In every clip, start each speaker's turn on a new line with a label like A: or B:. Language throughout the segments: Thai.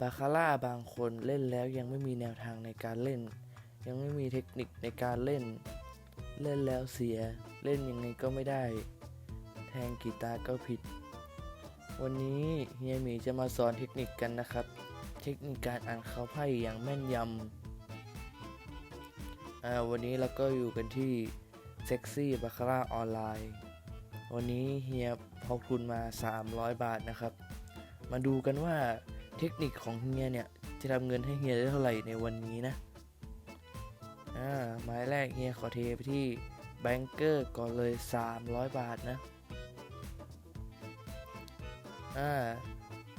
A: บาคาร่าบางคนเล่นแล้วยังไม่มีแนวทางในการเล่น ยังไม่มีเทคนิคในการเล่น เล่นแล้วเสีย เล่นยังไงก็ไม่ได้ แทงกีตาร์ก็ผิด วันนี้เฮียหมีจะมาสอนเทคนิคกันนะครับ เทคนิคการอ่านเขาไพ่อย่างแม่นยำวันนี้เราก็อยู่กันที่เซ็กซี่บาคาร่าออนไลน์วันนี้เฮียพกทุนมา 300 บาทนะครับ มาดูกันว่า เทคนิคของเฮียเนี่ยจะทำเงินให้เฮียได้เท่าไหร่ในวันนี้นะอ่าไม้แรกเฮียขอเทไปที่แบงเกอร์ก่อนเลย 300 บาทนะอ่า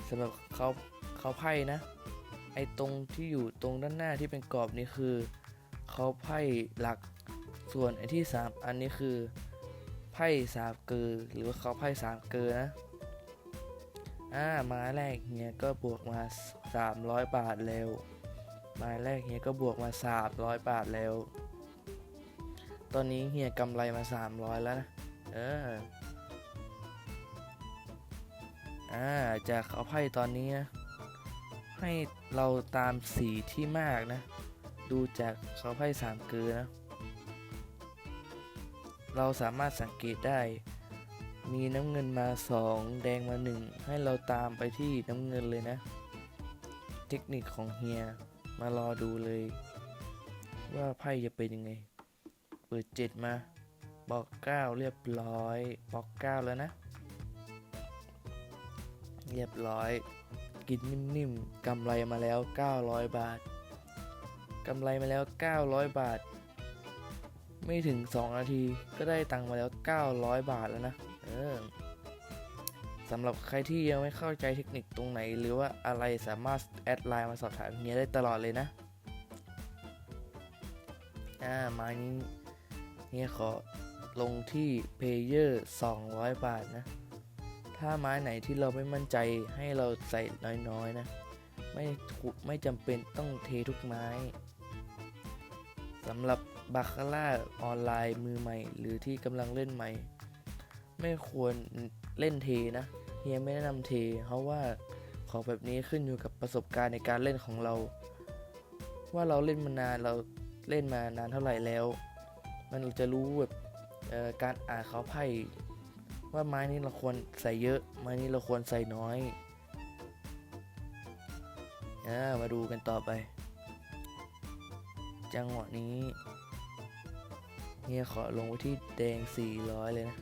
A: สำหรับเขาเขาไพ่นะ ไอตรงที่อยู่ตรงด้านหน้าที่เป็นกรอบนี่คือเขาไพ่หลักส่วนไอที่ 3 อันนี้คือไพ่สามเกอหรือว่าเขาไพ่สามเกอนะ อ่าไม้แรกเฮียก็บวกมา 300 บาทแล้วไม้แรกเฮียก็บวกมา 300 บาทแล้วตอนนี้เฮียกำไรมา 300 แล้วนะ เออ อ่าจากเขาไพ่ตอนนี้นะ ให้เราตามสีที่มากนะ ดูจากเขาไพ่สามเกลือนะ เราสามารถสังเกตได้ มีน้ำเงินมา 2 แดงมา 1 ให้เราตามไปที่น้ำเงินเลยนะ เทคนิคของเฮีย มารอดูเลย ว่าไพ่จะเป็นยังไง เปิด 7 มาบอก9เรียบร้อยบอก9แล้วนะ เรียบร้อย กินนิ่มๆกำไรมาแล้ว 900 บาทกำไรมาแล้ว 900 บาท ไม่ถึง 2 นาทีก็ได้ตังค์มาแล้ว 900 บาทแล้วนะ เออสำหรับใครที่ยังไม่เข้าใจเทคนิคตรงไหน หรือว่าอะไรสามารถแอดไลน์มาสอบถามเฮียได้ตลอดเลยนะ อ่าไมานี้เฮียขอลงที่เพเยอร์200 บาทนะ ถ้าไม้ไหนที่เราไม่มั่นใจให้เราใส่น้อยๆนะ ไม่ถูกไม่จำเป็นต้องเททุกไม้สำหรับบาคาร่าออนไลน์มือใหม่ หรือที่กำลังเล่นใหม่ ไม่ควรเล่นเทนะเฮียไม่แนะนำเท เพราะว่าของแบบนี้ขึ้นอยู่กับประสบการณ์ในการเล่นของเรา ว่าเราเล่นมานานเราเล่นมานานเท่าไหร่แล้ว มันจะรู้แบบการอ่านเขาไพ่ว่าไม้นี้เราควรใส่เยอะ ไม้นี้เราควรใส่น้อยอามาดูกันต่อไป จังหวะนี้เฮียขอลงไว้ที่แดง 400 เลยนะ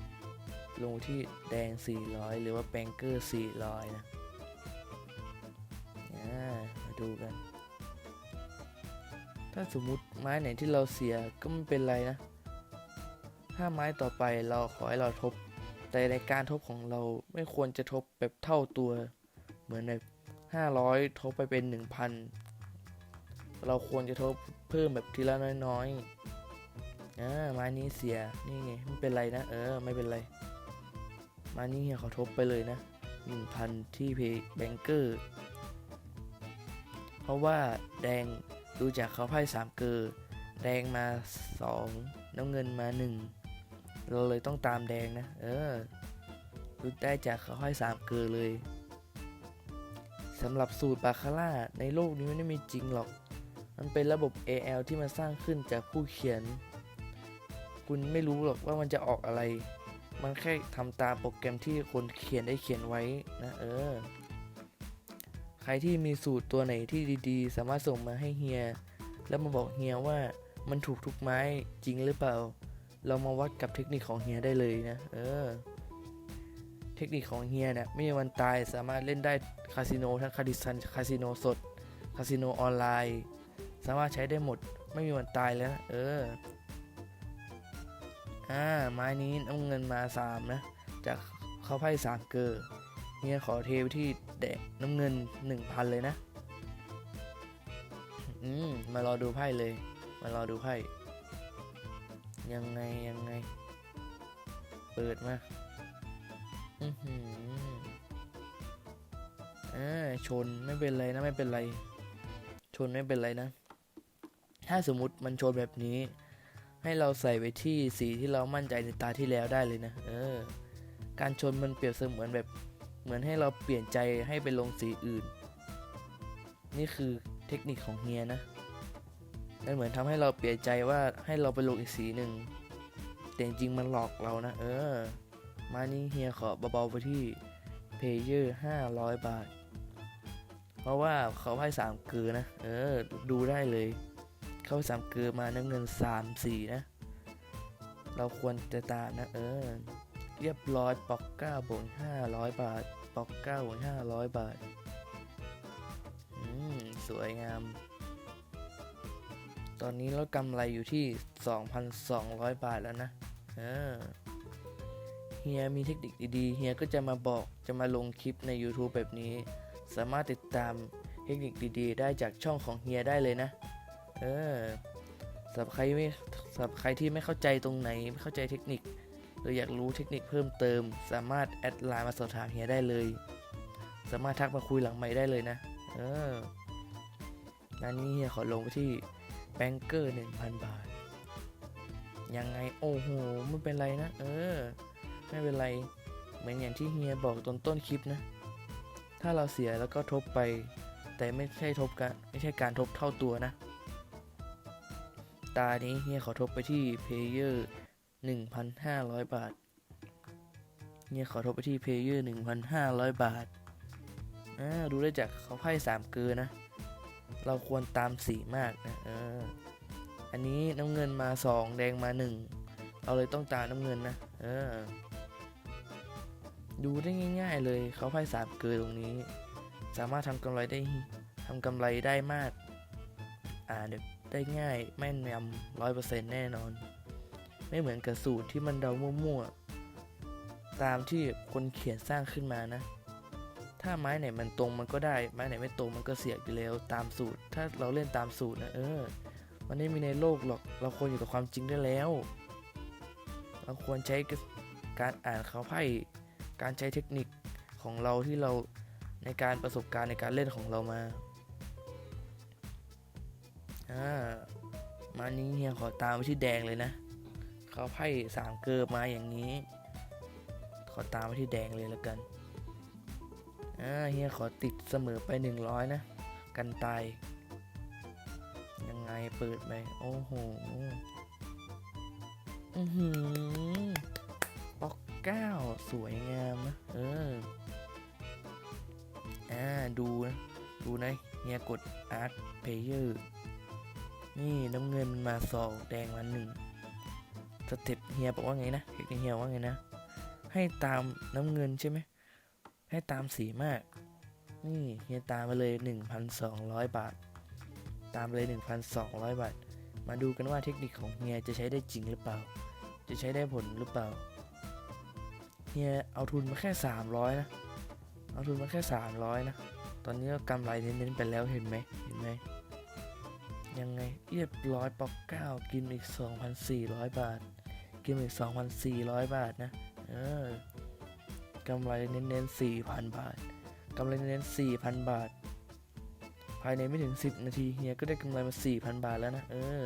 A: ลงที่แดง 400 หรือว่าแบงเกอร์ 400 นะอ่ามาดูกัน ถ้าสมมุติไม้ไหนที่เราเสียก็ไม่เป็นไรนะ ถ้าไม้ต่อไปเราขอให้เราทบ แต่ในการทบของเราไม่ควรจะทบแบบเท่าตัว เหมือนแบบ500 ทบไปเป็น 1,000 เราควรจะทบเพิ่มแบบทีละน้อยๆอ่าไม้นี้เสีย นี่ไง ไม่เป็นไรนะ เออ ไม่เป็นไร ม้นี้เฮียเขาทบไปเลยนะ 1,000 ที่เพย์แบงเกอร์ เพราะว่าแดงดูจากเขาไพ่สามเกอร์แดงมา 2 น้ำเงินมา 1 เราเลยต้องตามแดงนะ เออดูได้จากเขาให้สามเกลือเลยสำหรับสูตรบาคาร่าในโลกนี้ไม่ได้มีจริงหรอก มันเป็นระบบ AL ที่มันสร้างขึ้นจากผู้เขียน คุณไม่รู้หรอกว่ามันจะออกอะไร มันแค่ทำตามโปรแกรมที่คนเขียนได้เขียนไว้นะเออ ใครที่มีสูตรตัวไหนที่ดีๆ สามารถส่งมาให้เฮีย แล้วมาบอกเฮียว่ามันถูกทุกไม้จริงหรือเปล่า เรามาวัดกับเทคนิคของเฮียได้เลยนะ เออ เทคนิคของเฮียเนี่ยไม่มีวันตายสามารถเล่นได้คาสิโนทั้งคาดิซันคาสิโนสดคาสิโนออนไลน์ สามารถใช้ได้หมดไม่มีวันตายแล้วนะเออ อ่าไม้นี้น้ำเงินมา 3 นะ จากเขาไพ่สามเกอร์เฮียขอเทไปที่แดงน้ำเงิน 1,000 เลยนะ อืม มารอดูไพ่เลย มารอดูไพ่ ยังไง ยังไง เปิดมา อือหืออ่าชนไม่เป็นไรนะ ไม่เป็นไร ชนไม่เป็นไรนะ ถ้าสมมุติมันชนแบบนี้ ให้เราใส่ไปที่สีที่เรามั่นใจในตาที่แล้วได้เลยนะ เออ การชนมันเปรียบเสมือนแบบ เหมือนให้เราเปลี่ยนใจให้ไปลงสีอื่น นี่คือเทคนิคของเฮียนะมันเหมือนทำให้เราเปลี่ยนใจว่าให้เราไปลงอีกสีหนึ่ง แต่จริงๆมันหลอกเรานะ เออ มานี่เฮียขอเบาๆไปที่เพเยอร์ห้าร้อยบาท เพราะว่าเขาให้สามเกลือนะ เออ ดูได้เลย เขาสามเกลือมาน้ำเงินสามสี่นะ เราควรจะตามนะเออ เรียบร้อยปอกเก้าบวกห้าร้อยบาท ปอกเก้าบวกห้าร้อยบาท อืม สวยงาม ตอนนี้เรากำไรอยู่ที่ 2,200 บาทแล้วนะ เออเฮียมีเทคนิคดีๆ เฮียก็จะมาบอกจะมาลงคลิปใน YouTube แบบนี้ สามารถติดตามเทคนิคดีๆ ได้จากช่องของเฮียได้เลยนะ เออสำหรับใครไม่สำหรับใครที่ไม่เข้าใจตรงไหนไม่เข้าใจเทคนิค หรืออยากรู้เทคนิคเพิ่มเติม สามารถแอดไลน์มาสอบถามเฮียได้เลย สามารถทักมาคุยหลังไมค์ได้เลยนะ เออร้านนี้เฮียขอลงไปที่แบงเกอร์1,000บาท ยังไงโอ้โหไม่เป็นไรนะ เออ ไม่เป็นไรเหมือนอย่างที่เฮียบอกตอนต้นคลิปนะ ถ้าเราเสียแล้วก็ทบไป แต่ไม่ใช่ทบกันไม่ใช่การทบเท่าตัวนะ ตานี้เฮียขอทบไปที่เพย์เยอร์1,500 บาทเฮียขอทบไปที่เพย์เยอร์1,500 บาทอ่าดูได้จากเขาไพ่สามเกลือนะ เราควรตามสีมากนะเอออันนี้น้ำเงินมาสองแดงมาหนึ่งเราเลยต้องตามน้ำเงินนะเออดูได้ง่าย ๆ เลยเขาไพ่สามเกลือตรงนี้ สามารถทำกำไรได้ทำกำไรได้มาก อ่าเดี๋ยว ได้ง่ายแม่นยำร้อยเปอร์เซ็นต์แน่นอน ไม่เหมือนกับสูตรที่มันเดามั่วๆ ตามที่คนเขียนสร้างขึ้นมานะ ถ้าไม้ไหนมันตรงมันก็ได้ ไม้ไหนไม่ตรงมันก็เสียอยู่แล้วตามสูตร ถ้าเราเล่นตามสูตรนะเออ มันไม่มีในโลกหรอก เราควรอยู่กับความจริงได้แล้ว เราควรใช้การอ่านเขาไพ่การใช้เทคนิคของเราที่เราในการประสบการณ์ในการเล่นของเรามา อ่ามานี้เฮียขอตามไปที่แดงเลยนะเขาไพ่สามเกิร์มาอย่างนี้ ขอตามไปที่แดงเลยแล้วกันอ่าเฮียขอติดเสมอไป100นะ กันตาย ยังไงเปิดไปโอ้โหอือหือป๊อกเก้าสวยงามนะเอออ่าดูนะ ดูนะเฮียกด Art Player นี่น้ำเงินมาสองแดงมาหนึ่งสเต็ปเฮียบอกว่าไงนะเทคนิคเฮียว่าไงนะ ให้ตามน้ำเงินใช่ไหม ให้ตามสีมาก นี่เฮียตามมาเลย 1,200 บาท ตามไปเลย 1,200 บาท มาดูกันว่าเทคนิคของเฮียจะใช้ได้จริงหรือเปล่า จะใช้ได้ผลหรือเปล่า เฮียเอาทุนมาแค่ 300 นะ เอาทุนมาแค่ 300 นะ ตอนนี้ก็กำไรเน้นๆไปแล้วเห็นไหมเห็นไหม ยังไงเรียบร้อยปอกเก้ากินอีก 2,400 บาท กินอีก 2,400 บาทนะ เออกำไรเน้นๆ4,000 บาทกำไรเน้นๆ4,000 บาท ภายในไม่ถึง 10 นาทีเฮียก็ได้กำไรมา 4,000 บาทแล้วนะ เออ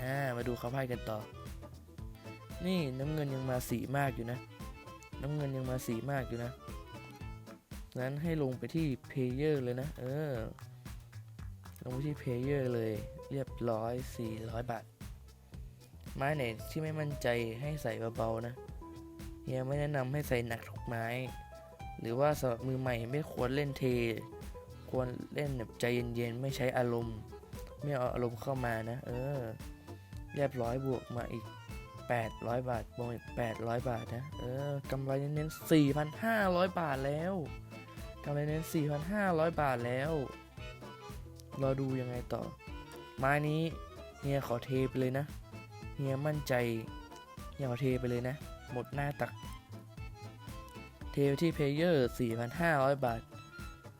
A: อ่ามาดูเขาไพ่กันต่อ นี่น้ำเงินยังมาสีมากอยู่นะ น้ำเงินยังมาสีมากอยู่นะงั้นให้ลงไปที่เพลเยอร์เลยนะ เออ ลงไปที่เพลเยอร์เลยเรียบร้อย 400 บาท ไม้ไหนที่ไม่มั่นใจให้ใส่เบาๆนะเฮียไม่แนะนำให้ใส่หนักทุกไม้ หรือว่าสำหรับมือใหม่ไม่ควรเล่นเท ควรเล่นแบบใจเย็นๆ ไม่ใช้อารมณ์ ไม่เอาอารมณ์เข้ามานะ เออ เรียบร้อยบวกมาอีก 800 บาทบวกอีก 800 บาทนะ เออกำไรเน้นๆ4,500 บาทแล้วกำไรเน้น4,500 บาทแล้ว รอดูยังไงต่อ ม้นี้เฮียขอเทไปเลยนะเฮียมั่นใจเฮียขอเทไปเลยนะ หมดหน้าตัก เทไปที่เพลเยอร์ 4,500 บาท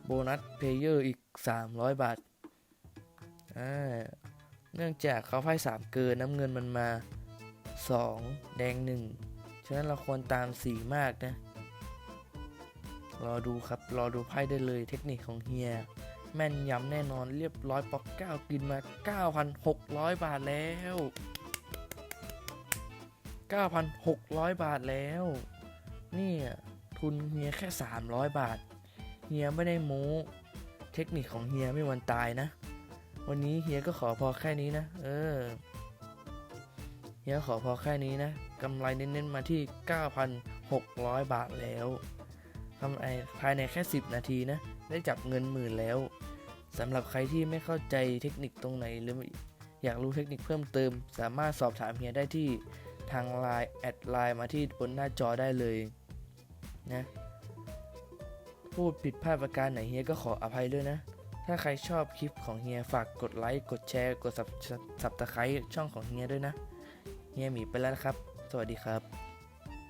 A: โบนัสเพลเยอร์อีก 300 บาทอ่าเนื่องจากเขาไพ่สามเกินน้ำเงินมันมา 2 แดง 1 ฉะนั้นเราควรตามสีมากนะ รอดูครับ รอดูไพ่ได้เลยเทคนิคของเฮีย แม่นยำแน่นอนเรียบร้อยปอกเก้ากินมา 9,600 บาทแล้ว 9,600 บาทแล้วนี่ทุนเฮียแค่ 300 บาท เฮียไม่ได้โม้เทคนิคของเฮียไม่วันตายนะ วันนี้เฮียก็ขอพอแค่นี้นะ เออ เฮียขอพอแค่นี้นะกำไรเน้นๆมาที่ 9,600 บาทแล้วกำไรภายในแค่ 10 นาทีนะ ได้จับเงินหมื่นแล้วสำหรับใครที่ไม่เข้าใจเทคนิคตรงไหน หรืออยากรู้เทคนิคเพิ่มเติม สามารถสอบถามเฮียได้ที่ทางไลน์แอดไลน์มาที่บนหน้าจอได้เลยนะพูดผิดพลาดประการไหนเฮียก็ขออภัยด้วยนะ ถ้าใครชอบคลิปของเฮียฝากกดไลค์กดแชร์ กดสับสับตะไคร้ช่องของเฮียด้วยนะเฮียหมีไปแล้วนะครับ สวัสดีครับ